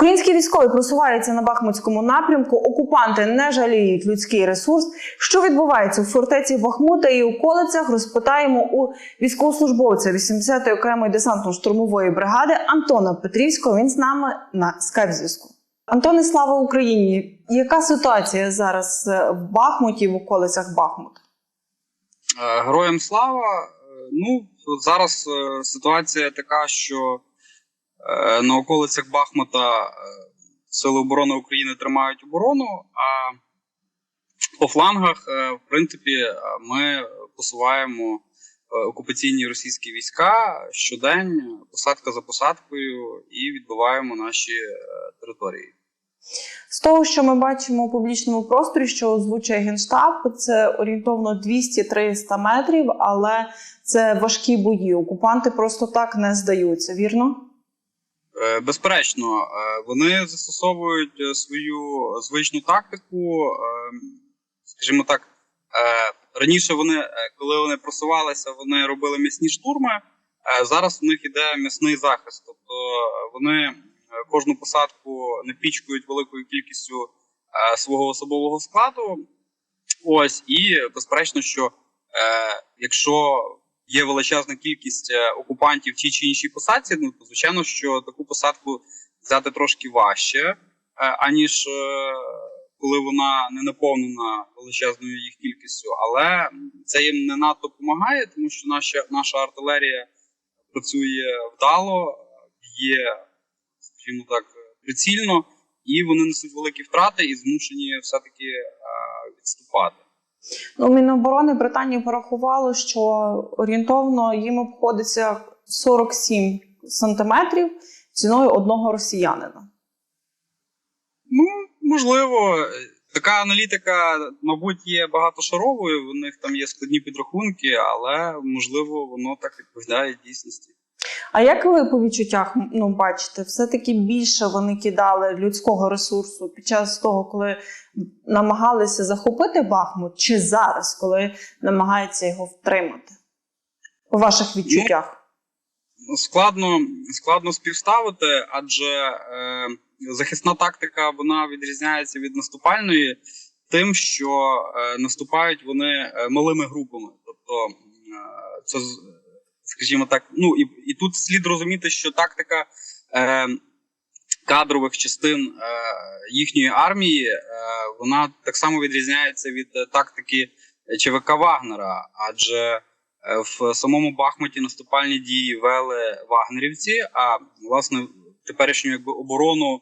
Українські військові просуваються на Бахмутському напрямку. Окупанти не жаліють людський ресурс. Що відбувається в фортеці Бахмута і околицях? Розпитаємо у військовослужбовця 80-ї окремої десантно-штурмової бригади Антона Петрівського. Він з нами на скайп-зв'язку. Антоне, слава Україні! Яка ситуація зараз е, в Бахмуті в околицях Бахмута? Е, Героям слава. Е, Ну, зараз ситуація така, що на околицях Бахмута е, Сили оборони України тримають оборону, а по флангах, е, в принципі, е, ми посуваємо е, окупаційні російські війська щодень, посадка за посадкою, і відбиваємо наші е, території. З того, що ми бачимо у публічному просторі, що озвучує генштаб, це орієнтовно 200-300 метрів, але це важкі бої. Окупанти просто так не здаються, вірно? Е, Безперечно, е, вони застосовують е, свою звичну тактику. Скажімо так, раніше вони, коли вони просувалися, вони робили м'ясні штурми. Зараз у них іде м'ясний захист. Тобто вони кожну посадку напічкують великою кількістю свого особового складу. Ось, і безперечно, що якщо є величезна кількість е, окупантів в тій чи іншій посадці, ну то звичайно, що таку посадку взяти трошки важче, е, аніж е, коли вона не наповнена величезною їх кількістю. Але це їм не надто допомагає, тому що наша, наша артилерія працює вдало, є, скажімо так, прицільно, і вони несуть великі втрати і змушені все-таки відступати. Ну, Міноборони Британії порахувало, що орієнтовно їм обходиться 47 сантиметрів ціною одного росіянина. Ну, можливо, така аналітика, мабуть, є багатошаровою. У них там є складні підрахунки, але можливо, воно так відповідає дійсності. А як ви по відчуттях ну, бачите, все-таки більше вони кидали людського ресурсу під час того, коли намагалися захопити Бахмут, чи зараз, коли намагаються його втримати? По ваших відчуттях? Складно, складно співставити, адже е, захисна тактика вона відрізняється від наступальної, тим, що е, наступають вони е, малими групами. Тобто, е, це скажімо так, ну і, і тут слід розуміти, що тактика е, кадрових частин е, їхньої армії е, вона так само відрізняється від е, тактики ЧВК Вагнера, адже е, в самому Бахмуті наступальні дії вели вагнерівці. А власне теперішню якби оборону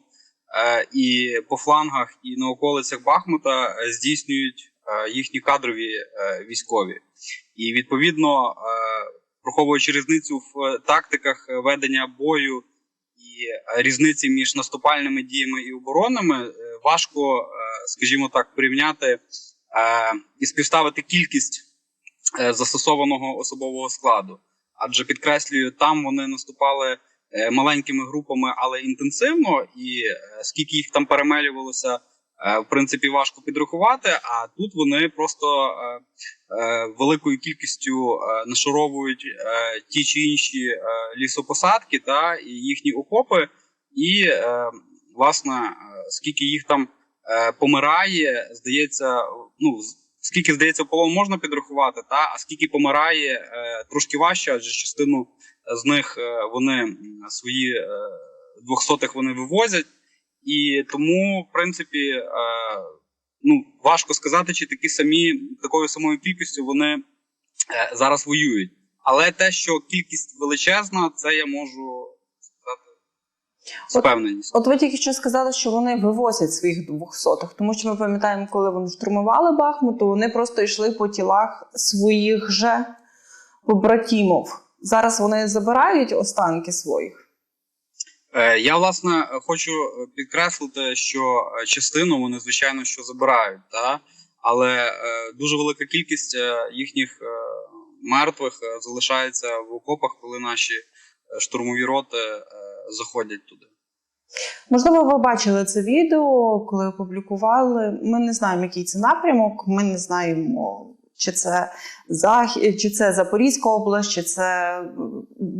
е, і по флангах, і на околицях Бахмута здійснюють їхні кадрові військові. І відповідно, враховуючи різницю в е, тактиках е, ведення бою і е, різниці між наступальними діями і оборонами, важко, скажімо так, порівняти і співставити кількість застосованого особового складу. Адже підкреслюю, там вони наступали маленькими групами, але інтенсивно, і скільки їх там перемелювалося, в принципі, важко підрахувати. А тут вони просто е, е, великою кількістю е, нашаровують е, ті чи інші е, лісопосадки та і їхні окопи, і е, власне, е, скільки їх там е, помирає, здається, ну скільки здається, полон можна підрахувати, та а скільки помирає, е, трошки важче, адже частину з них е, вони свої е, двохсотих вони вивозять, і тому, в принципі, е, ну важко сказати, чи такі самі такою самою кількістю вони е, зараз воюють. Але те, що кількість величезна, це я можу сказати з От- впевненістю. От ви тільки що сказали, що вони вивозять своїх двохсотих, тому що ми пам'ятаємо, коли вони штурмували Бахмут, то вони просто йшли по тілах своїх же побратімів. Зараз вони забирають останки своїх. Е, Я власне хочу е, підкреслити, що е, частину вони звичайно що забирають, та? але дуже велика кількість їхніх мертвих залишається в окопах, коли наші штурмові роти заходять туди. Можливо, ви бачили це відео, коли опублікували. Ми не знаємо, який це напрямок. Ми не знаємо, чи це Захід, чи це Запорізька область, чи це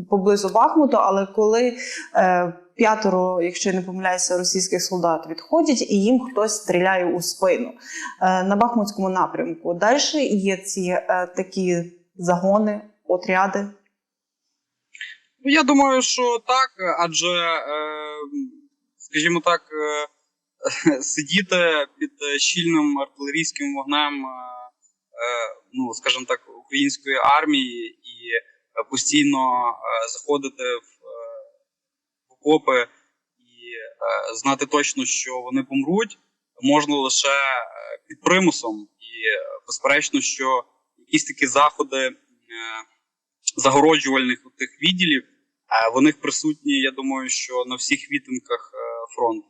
поблизу Бахмуту. Але коли е, п'ятеро, якщо я не помиляюся, російських солдат відходять, і їм хтось стріляє у спину е, на Бахмутському напрямку. Далі є ці е, такі загони, отряди. Ну, я думаю, що так, адже, е, скажімо так, е, сидіти під щільним артилерійським вогнем, е, ну, скажімо так, української армії і е, постійно е, заходити в, е, в окопи і знати точно, що вони помруть, можна лише під примусом. І безперечно, що якісь такі заходи загороджувальних тих відділів. Вони присутні, я думаю, що на всіх відтинках е, фронту.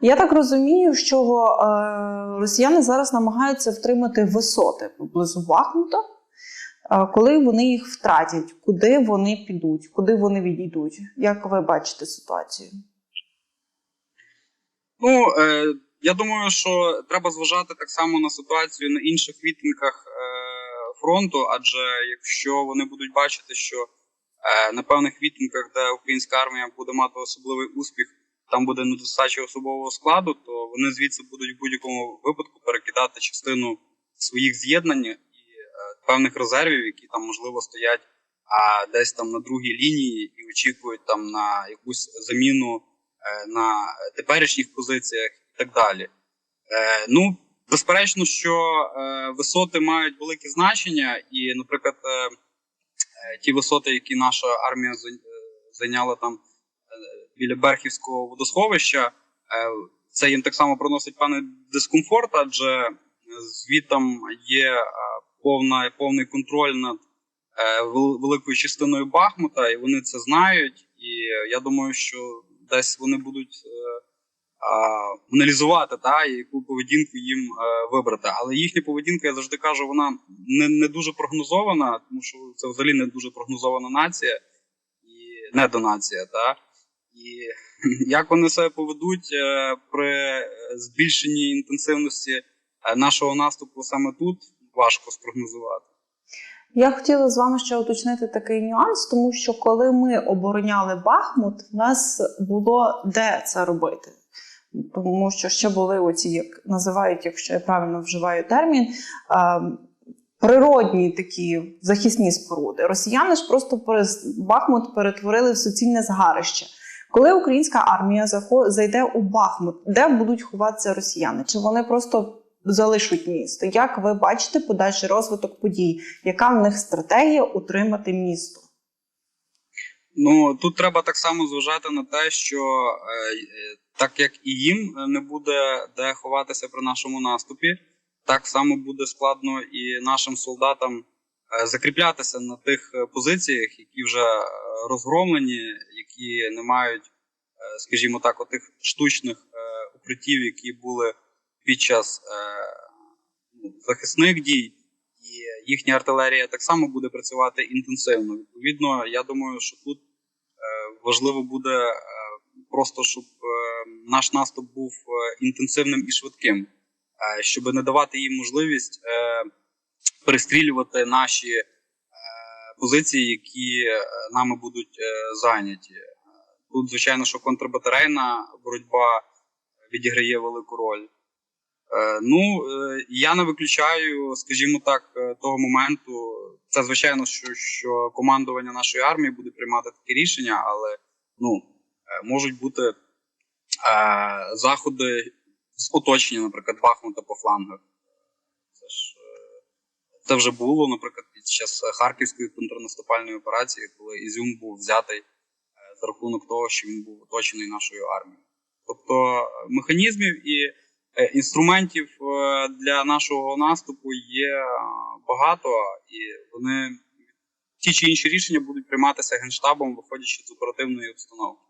Я так розумію, що е, росіяни зараз намагаються втримати висоти поблизу Бахмута. Е, коли вони їх втратять, куди вони підуть, куди вони відійдуть? Як ви бачите ситуацію? Ну е, я думаю, що треба зважати так само на ситуацію на інших відтинках е, фронту, адже якщо вони будуть бачити, що е, на певних відтинках, де українська армія буде мати особливий успіх, там буде недостача особового складу, то вони звідси будуть в будь-якому випадку перекидати частину своїх з'єднань і е, певних резервів, які там можливо стоять а десь там на другій лінії і очікують там на якусь заміну е, на теперішніх позиціях і так далі. Е, ну, безперечно, що е, висоти мають велике значення, і, наприклад, е, е, ті висоти, які наша армія е, зайняла там біля Берхівського водосховища, е, це їм так само приносить певний дискомфорт, адже звітом є е, повна, повний контроль над е, великою частиною Бахмута, і вони це знають. І я думаю, що десь вони будуть е, аналізувати та, яку поведінку їм е, вибрати. Але їхня поведінка, я завжди кажу, вона не, не дуже прогнозована, тому що це взагалі не дуже прогнозована нація і недонація. Та? І як вони себе поведуть е, при збільшенні інтенсивності е, нашого наступу саме тут, важко спрогнозувати. Я хотіла з вами ще уточнити такий нюанс, тому що коли ми обороняли Бахмут, в нас було де це робити. Тому що ще були оці, як називають, якщо я правильно вживаю термін, е, природні такі захисні споруди. Росіяни ж просто Бахмут перетворили в суцільне згарище. Коли українська армія зайде у Бахмут, де будуть ховатися росіяни? Чи вони просто залишать місто? Як ви бачите подальший розвиток подій? Яка в них стратегія утримати місто? Ну тут треба так само зважати на те, що е, е, так як і їм не буде де ховатися при нашому наступі, так само буде складно і нашим солдатам е, закріплятися на тих е, позиціях, які вже е, розгромлені, які не мають, е, скажімо так, отих штучних е, укриттів, які були під час е, ну, захисних дій. І їхня артилерія так само буде працювати інтенсивно. Відповідно, я думаю, що тут е, важливо буде е, просто, щоб е, наш наступ був е, інтенсивним і швидким, е, щоб не давати їм можливість е, перестрілювати наші е, позиції, які е, нами будуть е, зайняті. Тут, звичайно, що контрбатарейна боротьба відіграє велику роль. Е, Ну, е, я не виключаю, скажімо так, е, того моменту. Це звичайно, що, що командування нашої армії буде приймати такі рішення, але ну, е, можуть бути е, заходи з оточення, наприклад, Бахмута по флангах. Це е, вже було, наприклад, під час Харківської контрнаступальної операції, коли Ізюм був взятий е, за рахунок того, що він був оточений нашою армією. Тобто е, механізмів і е, інструментів е, для нашого наступу є е, багато, і вони ті чи інші рішення будуть прийматися генштабом, виходячи з оперативної обстановки.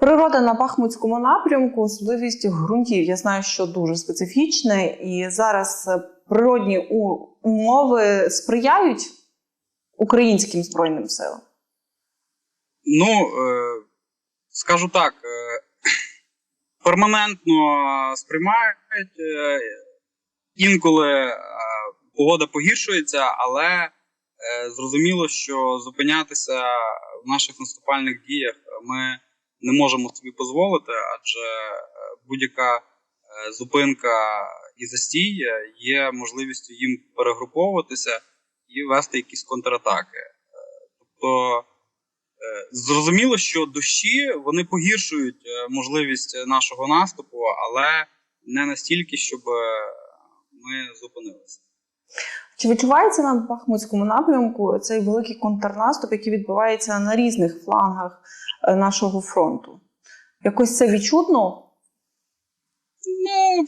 Природа на Бахмутському напрямку, особливість ґрунтів. Я знаю, що дуже специфічне, і зараз е, природні у- умови сприяють українським збройним силам. Ну, е, скажу так, е, перманентно сприймають. Е, інколи погода погіршується, але зрозуміло, що зупинятися в наших наступальних діях ми не можемо собі дозволити, адже будь-яка зупинка і застій е, є можливістю їм перегруповуватися і вести якісь контратаки. Е, Тобто е, зрозуміло, що дощі вони погіршують можливість нашого наступу, але не настільки, щоб ми зупинилися. Чи відчувається на Бахмутському напрямку цей великий контрнаступ, який відбувається на різних флангах нашого фронту? Якось це відчутно? Ну,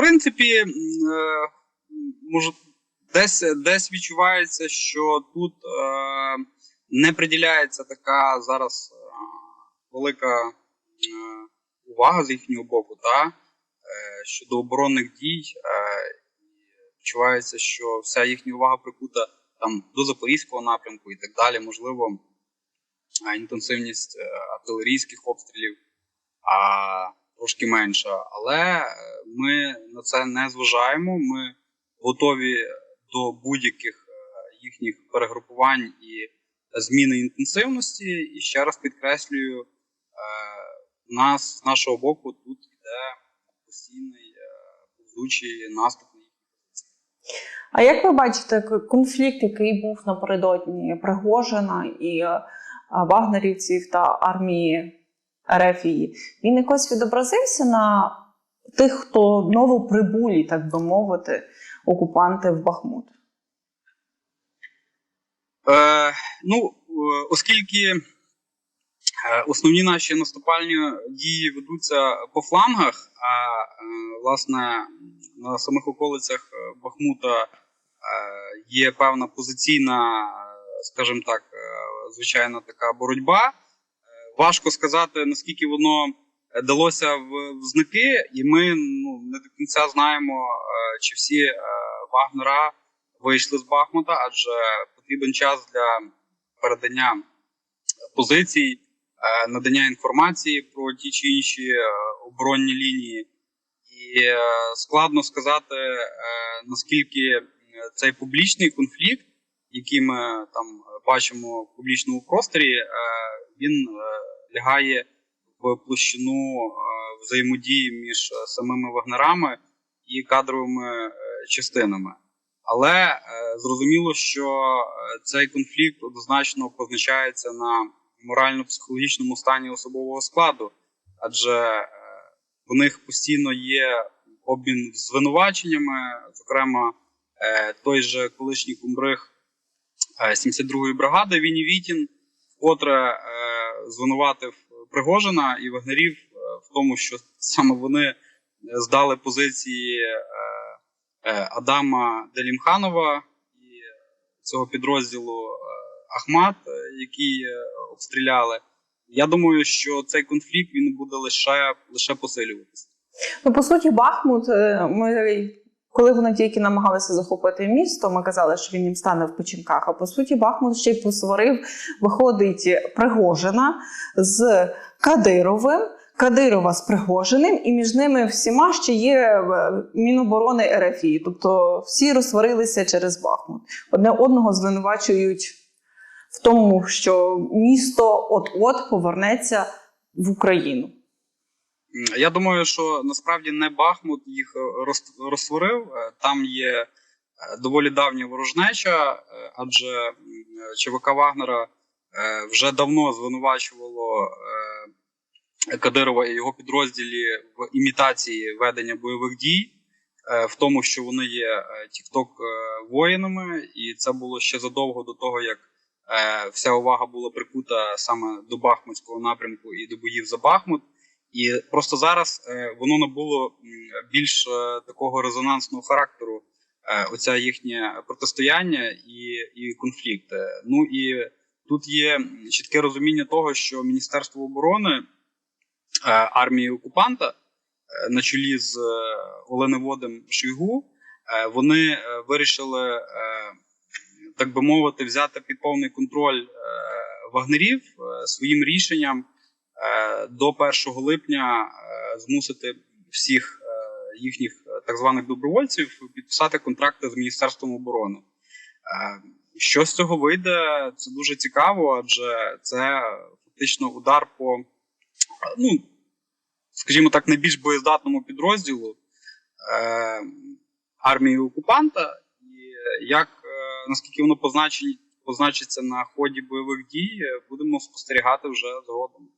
принципі, е, може, десь, десь відчувається, що тут е, не приділяється така зараз е, велика увага з їхнього боку, та, щодо оборонних дій. Відчувається, що вся їхня увага прикута там, до Запорізького напрямку і так далі. Можливо, інтенсивність артилерійських обстрілів. А трошки менша. Але е, ми на це не зважаємо. Ми готові до будь-яких е, їхніх перегрупувань і зміни інтенсивності. І ще раз підкреслюю, е, нас з нашого боку тут йде постійний повзучий наступ. А як ви бачите конфлікт, який був напередодні Пригожина і вагнерівців та армії Ерефії, він якось відобразився на тих, хто новоприбулі, так би мовити, окупанти в Бахмут? Е, ну, е, оскільки е, основні наші наступальні дії ведуться по флангах, а е, власне на самих околицях Бахмута є певна позиційна, скажімо так, звичайна така боротьба. Важко сказати, наскільки воно е, далося в, знаки, і ми ну, не до кінця знаємо, е, чи всі е, Вагнера вийшли з Бахмута, адже потрібен час для передання позицій, надання інформації про ті чи інші оборонні лінії. І складно сказати, наскільки цей публічний конфлікт, який ми там бачимо в публічному просторі, він лягає в площину е, взаємодії між е, самими вагнерами і кадровими е, частинами. Але зрозуміло, що цей конфлікт однозначно позначається на морально-психологічному стані особового складу, адже в них постійно є обмін звинуваченнями, зокрема, той же колишній кумбриг е, 72-ї бригади Віні Вітін, вкотре звинуватив Пригожина і вагнерів е, в тому, що саме вони здали позиції. е, е, Адама Делімханова і цього підрозділу Ахмат, який обстріляли. Я думаю, що цей конфлікт він буде лише, лише посилюватися. Ну, по суті, Бахмут, ми, коли вони тільки намагалися захопити місто, ми казали, що він їм стане в печінках. А по суті, Бахмут ще й посварив, виходить Пригожина з Кадировим. Кадирова з Пригожиним, і між ними всіма ще є е, Міноборони РФІ. Тобто всі розсварилися через Бахмут. Одне одного звинувачують в тому, що місто от-от повернеться в Україну. Я думаю, що насправді не Бахмут їх е, розтворив. Е, Там є е, доволі давня ворожнеча, адже ЧВК Вагнера вже давно звинувачувало Кадирова і його підрозділі в імітації ведення бойових дій, в тому, що вони є тікток воїнами, і це було ще задовго до того, як вся увага була прикута саме до Бахмутського напрямку і до боїв за Бахмут. І просто зараз е, воно набуло більш е, такого резонансного характеру. Е, оця їхнє протистояння і, і конфлікт. Е, Ну і тут є чітке розуміння того, що Міністерство оборони армії окупанта на чолі з Оленеводом Шойгу, вони вирішили, так би мовити, взяти під повний контроль вагнерів своїм рішенням до 1 липня е, змусити всіх е, їхніх е, так званих добровольців підписати контракти з Міністерством оборони. Е, Що з цього вийде, це дуже цікаво, адже це фактично удар по, е, ну, скажімо так, найбільш боєздатному підрозділу е, армії окупанта, і як е, наскільки воно позначить, позначиться на ході бойових дій, е, будемо спостерігати вже згодом.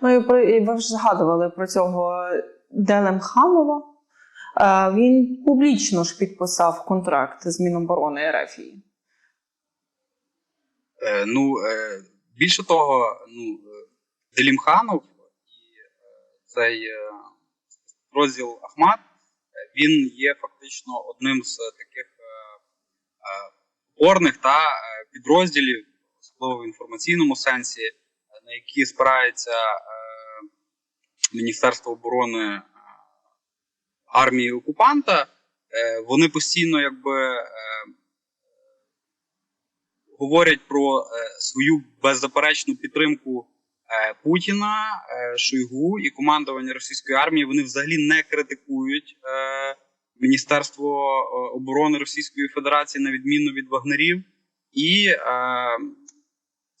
Ну ви вже згадували про цього Делемханова. Е, Він публічно ж підписав контракт з Міноборони РФ. Е, ну, е, більше того, ну, е, Делімханов і е, цей розділ Ахмат, він є фактично одним з таких опорних та підрозділів, особливо в інформаційному сенсі, на які спирається е, Міністерство оборони е, армії окупанта. Е, Вони постійно якби. говорять про свою беззаперечну підтримку Путіна, Шойгу і командування російської армії. Вони взагалі не критикують Міністерство оборони Російської Федерації на відміну від вагнерів. І е,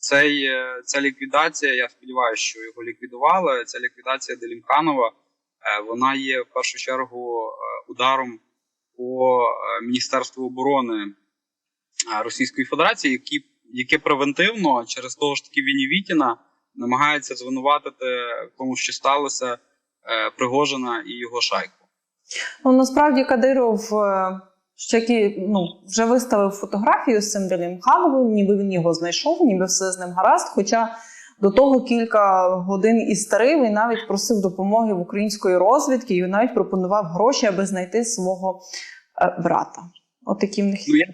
цей, е, ця ліквідація, я сподіваюся, що його ліквідували. Ця ліквідація Делімханова, е, вона є в першу чергу е, ударом по Міністерству оборони Російської Федерації, які, яке превентивно через того ж таки Вінівітіна намагається звинуватити в тому, що сталося Пригожина і його шайку. Ну насправді Кадиров ще ну, вже виставив фотографію з цим Делімхановим, ніби він його знайшов, ніби все з ним гаразд. Хоча до того кілька годин і старив і навіть просив допомоги в української розвідки, і навіть пропонував гроші, аби знайти свого е, брата. От такі в них Ну, я,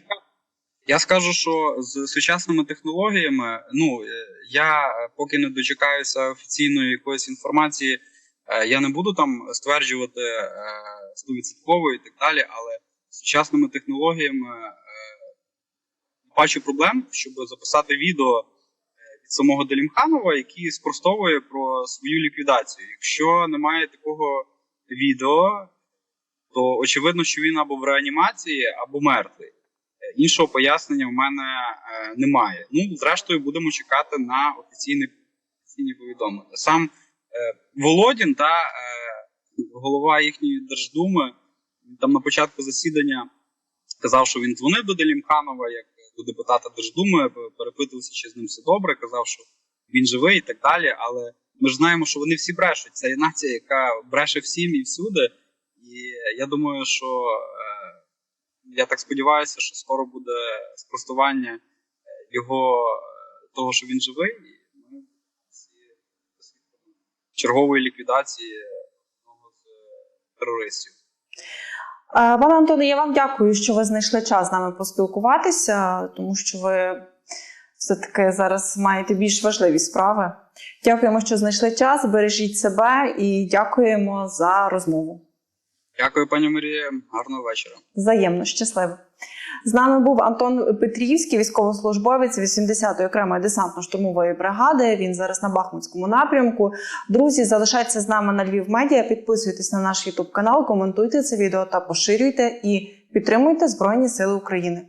я скажу, що з сучасними технологіями, ну е, я поки не дочекаюся офіційної якоїсь інформації, е, я не буду там стверджувати стовідсотково і так далі, але сучасними технологіями е, бачу проблем, щоб записати відео е, від самого Делімханова, який спростовує про свою ліквідацію. Якщо немає такого відео, то очевидно, що він або в реанімації, або мертвий. Е, Іншого пояснення в мене немає. Ну, зрештою, будемо чекати на офіційні, офіційні повідомлення. Сам Володін та голова їхньої Держдуми він там на початку засідання казав, що він дзвонив до Делімханова як до депутата Держдуми, перепитувався, чи з ним все добре, казав, що він живий і так далі. Але ми ж знаємо, що вони всі брешуть. Це є нація, яка бреше всім і всюди. І я думаю, що е, я так сподіваюся, що скоро буде спростування е, його е, того, що він живий, і ми чергової ліквідації одного з терористів. Е, Пане Антоне, я вам дякую, що ви знайшли час з нами поспілкуватися, тому що ви все-таки зараз маєте більш важливі справи. Дякуємо, що знайшли час. Бережіть себе і дякуємо за розмову. Дякую, пані Марія. Гарного вечора. Взаємно, щасливо. З нами був Антон Петрівський, військовослужбовець 80-ї окремої десантно-штурмової бригади. Він зараз на Бахмутському напрямку. Друзі, залишайтеся з нами на Львів Медіа. Підписуйтесь на наш Ютуб канал, коментуйте це відео та поширюйте і підтримуйте Збройні Сили України.